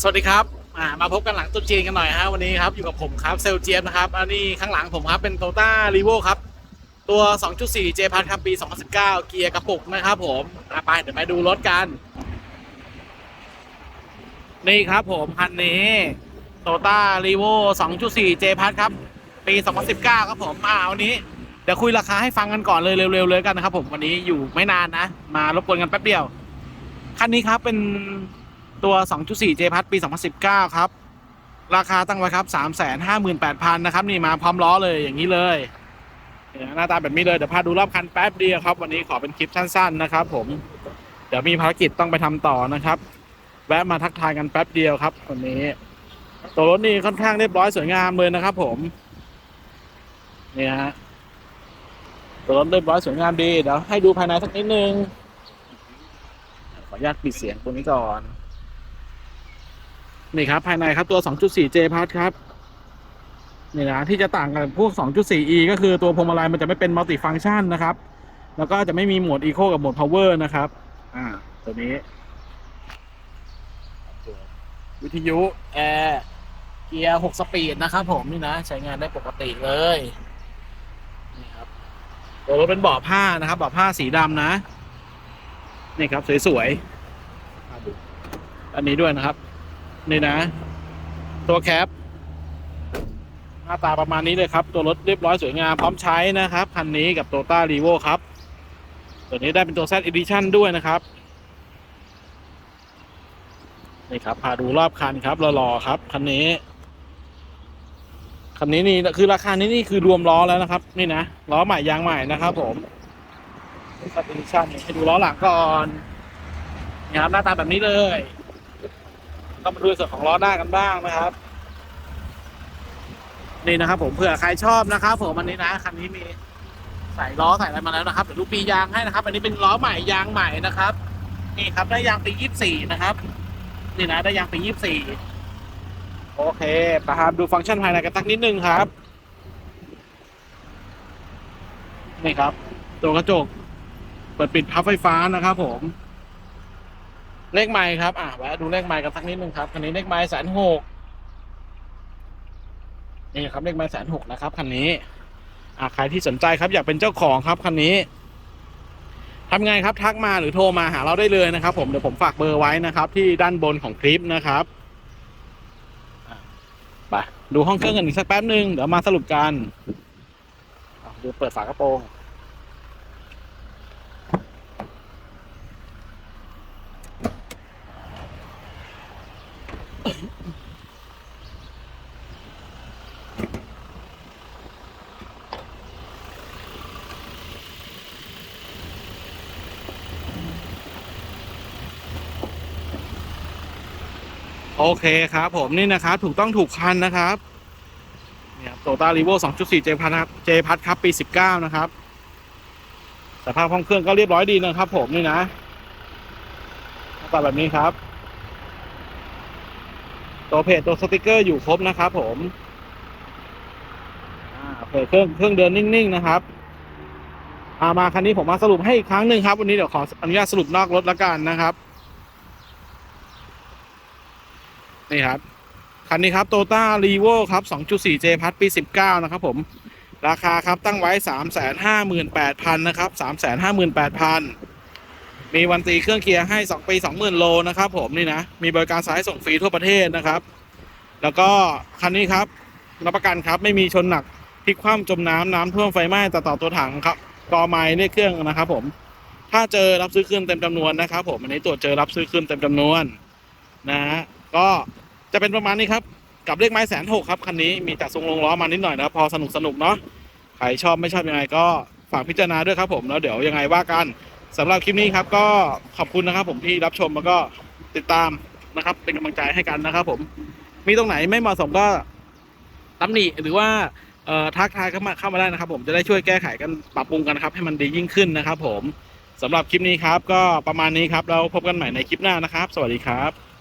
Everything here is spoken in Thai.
สวัสดีครับอ่ามาพบกันหลังตุ๊จีนกันหน่อยฮะวันนี้ครับอยู่กับผมครับเซลเจียบนะครับอันนี้ข้างหลังผมครับเป็นโตต้ารีโวครับตัว 2.4 J พัทครับปี 2019 เกียร์กระปุกนะครับผมอะไปเดี๋ยวไปดูรถกัน นี่ครับผมคันนี้โตต้ารีโว2.4 J พัทครับ ปี 2019 ครับผมอ่าวันนี้เดี๋ยวคุยราคาให้ฟังกันก่อนเลยเร็วๆเลยกันนะครับผมวันนี้อยู่ไม่นานนะ มารบกวนกันแป๊บเดียวคันนี้ครับเป็น ตัว 2.4 J พัทปี 2019 ครับ ราคาตั้งไว้ครับ 358,000 นะครับ นี่มาพร้อมล้อเลยอย่างนี้เลยนี่ยหน้าตาแบบนี้เลย เดี๋ยวพาดูรอบคันแป๊บเดียวครับ วันนี้ขอเป็นคลิปสั้นๆนะครับ ผม เดี๋ยวมีภารกิจต้องไปทำต่อนะครับ แวะมาทักทายกันแป๊บเดียวครับวันนี้ ตัวรถนี่ค่อนข้างเรียบร้อยสวยงามเลยนะครับ ผม นี่ฮะ ตัวรถเรียบร้อยสวยงามดี เดี๋ยวให้ดูภายในสักนิดนึง ขออนุญาตปิดเสียงตรงนี้ก่อน นี่ครับ ภายในครับตัว 2.4 J พัทครับนี่นะที่จะต่างกับพวก 2.4 E ก็คือตัวพวงมาลัยมันจะไม่เป็นมัลติฟังชันนะครับ แล้วก็จะไม่มีโหมด Eco กับโหมด Power นะครับ อ่า ตัวนี้ วิทยุแอร์เกียร์ 6 สปีดนะครับผมนี่นะ ใช้งานได้ปกติเลยนี่ครับตัวรถเป็นเบาะผ้านะครับเบาะผ้าสีดำนะ นี่ครับ สวยๆอันนี้ด้วยนะครับ นี่นะ ตัวแคปหน้าตาประมาณนี้เลยครับ ตัวรถเรียบร้อยสวยงามพร้อมใช้นะครับ คันนี้กับ t o ต้า r ีโวครับ ตัวนี้ได้เป็นตัว Z Edition ด้วยนะครับ นี่ครับ พาดูรอบคันครับรอๆครับ คันนี้ คันนี้นี่คือราคานี้นี่คือรวมล้อแล้วนะครับ นี่นะล้อใหม่ยางใหม่นะครับผม Z Edition นี่ให้ดูล้อหลังก่อนนี่ครับหน้าตาแบบนี้เลย ต้องมาดูส่วนของล้อหน้ากันบ้างนะครับ นี่นะครับ ผมเผื่อใครชอบนะครับผมอันนี้นะคันนี้มีใส่ล้อใส่อะไรมาแล้วนะครับเดี๋ยวดูปียางให้นะครับ อันนี้เป็นล้อใหม่ยางใหม่นะครับ นี่ครับได้ยางปียี่สิบสี่นะครับนี่นะได้ยางปียี่สิบสี่โอเคไปครับดูฟังก์ชันภายในกันสักนิดนึงครับนี่ครับตัวกระจก เปิดปิดพับไฟฟ้านะครับผม เลขไมค์ครับ อะแวะดูเลขไมค์กันสักนิดนึงครับ คันนี้เลขไมค์แสนหกนี่ครับเลขไมค์แสนหกนะครับคันนี้ อะใครที่สนใจครับ อยากเป็นเจ้าของครับคันนี้ทำไงครับทักมาหรือโทรมาหาเราได้เลยนะครับ ผมเดี๋ยวผมฝากเบอร์ไว้นะครับ ที่ด้านบนของคลิปนะครับไปดูห้องเครื่องกันอีกสักแป๊บนึงเดี๋ยวมาสรุปกันดูเปิดฝากระโปรง โอเคครับ ผมนี่นะครับ ถูกต้องถูกคันนะครับเนี่ยโตต้ารีโว2.4 J พัทครับ J พัทครับ ปี19นะครับ สภาพห้องเครื่องก็เรียบร้อยดีนะครับ ผมนี่นะหน้าตาแบบนี้ครับ ตัวเพจตัวสติกเกอร์อยู่ครบนะครับ ผมเพจเครื่องเครื่องเดินนิ่งๆนะครับอามาคันนี้ผมมาสรุปให้อีกครั้งหนึ่งครับ วันนี้เดี๋ยวขออนุญาตสรุปนอกรถละกันนะครับ นี่ครับ คันนี้ครับโตต้ารีโวครับ 2.4 J พัทปี 19 นะครับผม ราคาครับตั้งไว้ 358,000 นะครับ 358,000 มีวันตีเครื่องเกียร์ให้ 2 ปี 20,000 โลนะครับผมนี่นะ มีบริการสายส่งฟรีทั่วประเทศนะครับ แล้วก็คันนี้ครับรับประกันครับไม่มีชนหนักพลิกคว่ำจมน้ำน้ำท่วมไฟไหม้ต่ต่อตัวถังครับกอไม้เนี่ยเครื่องนะครับผมถ้าเจอรับซื้อคืนเต็มจำนวนนะครับผมอันนี้ตรวจเจอรับซื้อคืนเต็มจำนวนนะฮะ ก็จะเป็นประมาณนี้ครับกับเลขไม้แสนหกครับคันนี้มีจัดทรงลงล้อมานิดหน่อยนะครับพอสนุกสนุกเนาะใครชอบไม่ชอบยังไงก็ฝากพิจารณาด้วยครับผมแล้วเดี๋ยวยังไงว่ากันสำหรับคลิปนี้ครับ ก็ขอบคุณนะครับผมที่รับชมแล้วก็ติดตามนะครับ เป็นกำลังใจให้กันนะครับผม มีตรงไหนไม่เหมาะสมก็ตำหนิหรือว่าทักทายเข้ามาเข้ามาได้นะครับ ผมจะได้ช่วยแก้ไขกันปรับปรุงกันครับ ให้มันดียิ่งขึ้นนะครับ ผมสำหรับคลิปนี้ครับ ก็ประมาณนี้ครับเราพบกันใหม่ในคลิปหน้านะครับ สวัสดีครับ